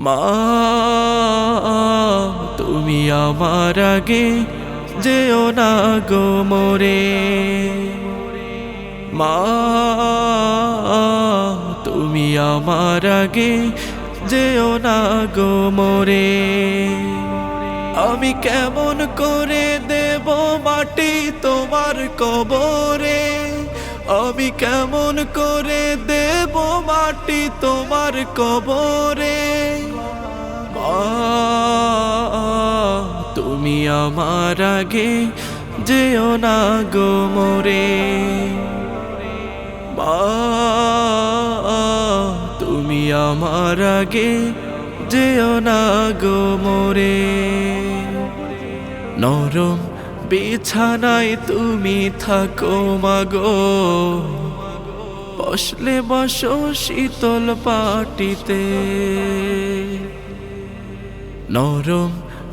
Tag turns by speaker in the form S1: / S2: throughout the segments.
S1: মা, তুমি আমার আগে যেও না গো মোরে। মা, তুমি আমার আগে যেও না গো মোরে। আমি কেমন করে দেব মাটি তোমার কবরে? আমি কেমন করে দেব মাটি তোমার কবরে? তুমি আমার আগে যেও না গো মোরে। তুমি আমার আগে যেও না গো মোরে। নরম বিছানায় তুমি থাকো মাগো বসলে বসো শীতল পাটিতে। নরম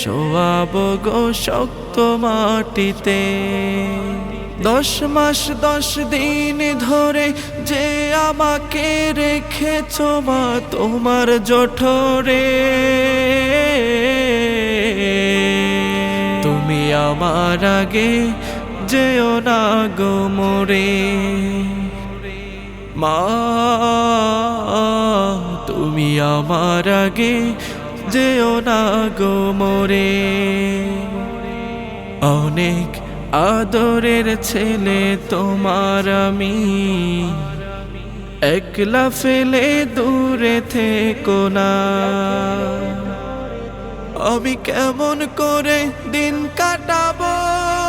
S1: শোয়াব গো শক্ত মাটিতে। দশ মাস, দশ দিন ধরে যে আমাকে রেখেছ মা, তোমার জঠরে। তুমি আমার আগে যেও না গো মোরে। মা, তুমি আমার আগে যেও না গো মোরে। অনেক আদরের ছেলে তোমার আমি। একলা ফেলে দূরে থেকো না। আমি কেমন করে দিন কাটাবো?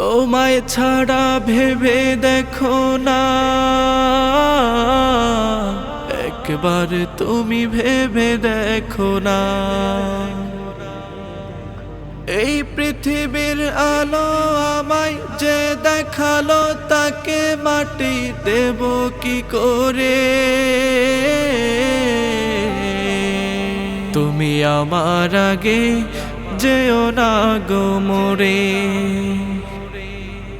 S1: তোমায় ছাড়া ভেবে দেখো না। একবার তুমি ভেবে দেখো না। এই পৃথিবীর আলো আমায় যে দেখাল, তাকে মাটি দেব কি করে? তুমি আমার আগে যেও না গো মোরে।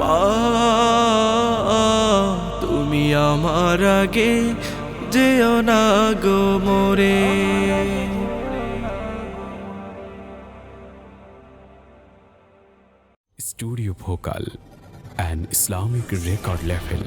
S1: মা তুমি আমার আগে যেও না গো মোরে।
S2: Studio vocal and Islamic record level